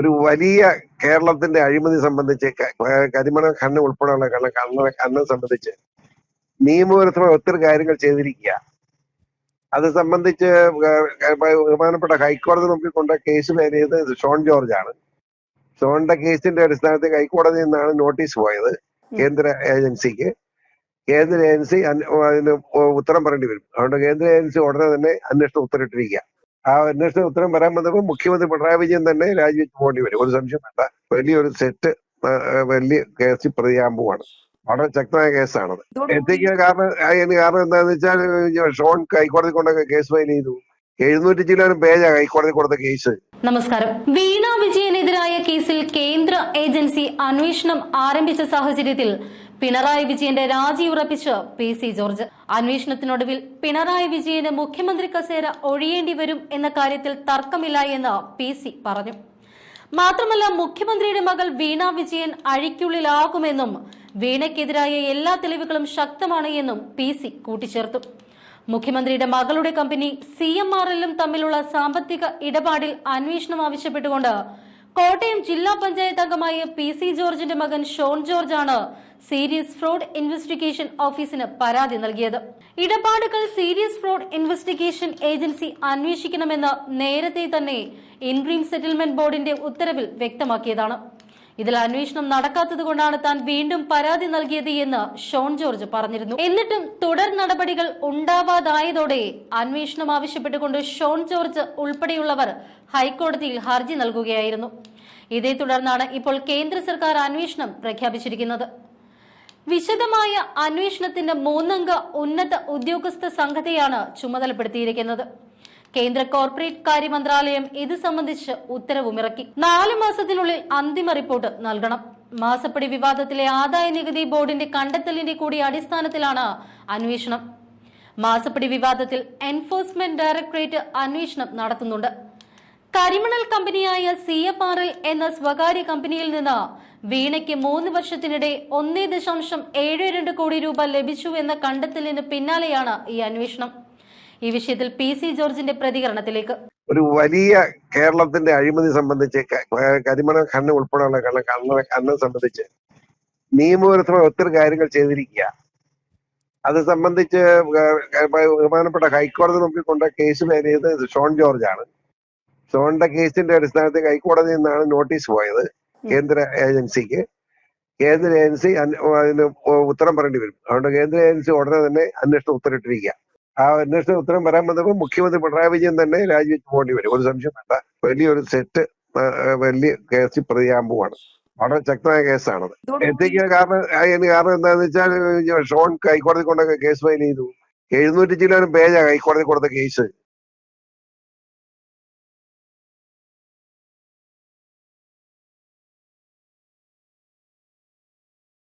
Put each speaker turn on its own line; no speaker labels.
ഒരു വലിയ കേരളത്തിന്റെ അഴിമതി സംബന്ധിച്ച് കരിമണ ഖണ്ണ ഉൾപ്പെടെയുള്ള കള്ള- ഖനനം സംബന്ധിച്ച് നിയമവിരുദ്ധമായ ഒത്തിരി കാര്യങ്ങൾ ചെയ്തിരിക്കുക. അത് സംബന്ധിച്ച് ബഹുമാനപ്പെട്ട ഹൈക്കോടതി നമുക്ക് കൊണ്ട കേസ് പേരിയത് ഷോൺ ജോർജ് ആണ്. ഷോണിന്റെ കേസിന്റെ അടിസ്ഥാനത്തിൽ ഹൈക്കോടതിയിൽ നിന്നാണ് നോട്ടീസ് പോയത് കേന്ദ്ര ഏജൻസിക്ക്. കേന്ദ്ര ഏജൻസി അതിന് ഉത്തരം പറയേണ്ടി വരും. അതുകൊണ്ട് കേന്ദ്ര ഏജൻസി ഉടനെ തന്നെ അന്വേഷണം ഉത്തരവിട്ടിരിക്കുക. ആ അന്വേഷണ ഉത്തരം വരാൻ വന്നപ്പോൾ മുഖ്യമന്ത്രി പിണറായി വിജയൻ തന്നെ രാജിവെച്ച് പോകേണ്ടി വരും. ഒരു സംശയം വേണ്ട. വലിയൊരു സെറ്റ് വലിയ കേസിൽ പ്രതിയാമ്പുമാണ് വളരെ ശക്തമായ കേസാണത്. എത്തിക്കാൻ കാരണം അതിന് കാരണം എന്താണെന്ന് വെച്ചാൽ ഷോൺ ഹൈക്കോടതി കൊണ്ട കേസ് ഫയൽ ചെയ്തു. എഴുന്നൂറ്റി ചില്ലാനും പേജാ ഹൈക്കോടതി കൊടുത്ത കേസ്.
നമസ്കാരം. വീണ വിജയനെതിരായ കേസിൽ കേന്ദ്ര ഏജൻസി അന്വേഷണം ആരംഭിച്ച സാഹചര്യത്തിൽ പിണറായി വിജയന്റെ രാജി ഉറപ്പിച്ച് പി സി ജോർജ്. അന്വേഷണത്തിനൊടുവിൽ പിണറായി വിജയന് മുഖ്യമന്ത്രി കസേര ഒഴിയേണ്ടി വരും എന്ന കാര്യത്തിൽ തർക്കമില്ല എന്ന് പി സി പറഞ്ഞു. മാത്രമല്ല മുഖ്യമന്ത്രിയുടെ മകൾ വീണ വിജയൻ അഴിക്കുള്ളിലാകുമെന്നും വീണയ്ക്കെതിരായ എല്ലാ തെളിവുകളും ശക്തമാണ് എന്നും പി സി കൂട്ടിച്ചേർത്തു. മുഖ്യമന്ത്രിയുടെ മകളുടെ കമ്പനി സി എം ആർ എല്ലും തമ്മിലുള്ള സാമ്പത്തിക ഇടപാടിൽ അന്വേഷണം ആവശ്യപ്പെട്ടുകൊണ്ട് കോട്ടയം ജില്ലാ പഞ്ചായത്ത് അംഗമായ പി സി ജോർജിന്റെ മകൻ ഷോൺ ജോർജ് ആണ് സീരിയസ് ഫ്രോഡ് ഇൻവെസ്റ്റിഗേഷൻ ഓഫീസിന് പരാതി നൽകിയത്. ഇടപാടുകൾ സീരിയസ് ഫ്രോഡ് ഇൻവെസ്റ്റിഗേഷൻ ഏജൻസി അന്വേഷിക്കണമെന്ന് നേരത്തെ തന്നെ ഇൻഡ്രീം സെറ്റിൽമെന്റ് ബോർഡിന്റെ ഉത്തരവിൽ വ്യക്തമാക്കിയതാണ്. ഇതിൽ അന്വേഷണം നടക്കാത്തത് കൊണ്ടാണ് താൻ വീണ്ടും പരാതി നൽകിയത് എന്ന് ഷോൺ ജോർജ് പറഞ്ഞിരുന്നു. എന്നിട്ടും തുടർ നടപടികൾ ഉണ്ടാവാതായതോടെ അന്വേഷണം ആവശ്യപ്പെട്ടുകൊണ്ട് ഷോൺ ജോർജ് ഉൾപ്പെടെയുള്ളവർ ഹൈക്കോടതിയിൽ ഹർജി നൽകുകയായിരുന്നു. ഇതേ തുടർന്നാണ് ഇപ്പോൾ കേന്ദ്ര സർക്കാർ അന്വേഷണം പ്രഖ്യാപിച്ചിരിക്കുന്നത്. വിശദമായ അന്വേഷണത്തിന്റെ മൂന്നംഗ ഉന്നത ഉദ്യോഗസ്ഥ സംഘത്തെയാണ് ചുമതലപ്പെടുത്തിയിരിക്കുന്നത്. കേന്ദ്ര കോർപ്പറേറ്റ് കാര്യ മന്ത്രാലയം ഇത് സംബന്ധിച്ച് ഉത്തരവുമിറക്കി. നാലു മാസത്തിനുള്ളിൽ അന്തിമ റിപ്പോർട്ട് നൽകണം. മാസപ്പടി വിവാദത്തിലെ ആദായ നികുതി ബോർഡിന്റെ കണ്ടെത്തലിന്റെ കൂടി അടിസ്ഥാനത്തിലാണ് അന്വേഷണം. മാസപ്പടി വിവാദത്തിൽ എൻഫോഴ്സ്മെന്റ് ഡയറക്ടറേറ്റ് അന്വേഷണം നടത്തുന്നുണ്ട്. കരിമണൽ കമ്പനിയായ സി എഫ് ആർ എൽ എന്ന സ്വകാര്യ കമ്പനിയിൽ നിന്ന് വീണയ്ക്ക് മൂന്ന് വർഷത്തിനിടെ ഒന്നേ ദശാംശം ഏഴ് രണ്ട് കോടി രൂപ ലഭിച്ചു എന്ന കണ്ടെത്തലിന് പിന്നാലെയാണ് ഈ അന്വേഷണം. ഈ വിഷയത്തിൽ പി സി ജോർജിന്റെ പ്രതികരണത്തിലേക്ക്.
ഒരു വലിയ കേരളത്തിന്റെ അഴിമതി സംബന്ധിച്ച് കരിമണ ഖനനം ഉൾപ്പെടെയുള്ള കണ്ണ കണ്ണ സംബന്ധിച്ച് നിയമവിരുദ്ധമായ ഒത്തിരി കാര്യങ്ങൾ ചെയ്തിരിക്കുക. അത് സംബന്ധിച്ച് ബഹുമാനപ്പെട്ട ഹൈക്കോടതി നമുക്ക് കൊണ്ട കേസ് പേരിയത് ഷോൺ ജോർജ് ആണ് ഷോണിന്റെ കേസിന്റെ അടിസ്ഥാനത്തിൽ ഹൈക്കോടതിയിൽ നിന്നാണ് നോട്ടീസ് പോയത് കേന്ദ്ര ഏജൻസിക്ക്. കേന്ദ്ര ഏജൻസി അതിന് ഉത്തരം പറയേണ്ടി വരും. അതുകൊണ്ട് കേന്ദ്ര ഏജൻസി ഉടനെ തന്നെ അന്വേഷണം ഉത്തരവിട്ടിരിക്കുക. ആ അന്വേഷണ ഉത്തരം വരാൻ വന്നപ്പോൾ മുഖ്യമന്ത്രി പിണറായി വിജയൻ തന്നെ രാജിവെച്ച് പോകേണ്ടി വരും. ഒരു സംശയം വേണ്ട. വലിയൊരു സെറ്റ് വലിയ കേസിൽ പ്രതിയാകാൻ പോവാണ്. വളരെ ശക്തമായ കേസാണത്. എത്തിക്കാൻ കാരണം? അതിന് കാരണം എന്താണെന്ന് വെച്ചാൽ ഷോൺ ഹൈക്കോടതി കൊണ്ട കേസ് ഫയൽ ചെയ്തു. എഴുന്നൂറ്റി ചില്ലാനും പേജാ ഹൈക്കോടതി കൊടുത്ത കേസ്.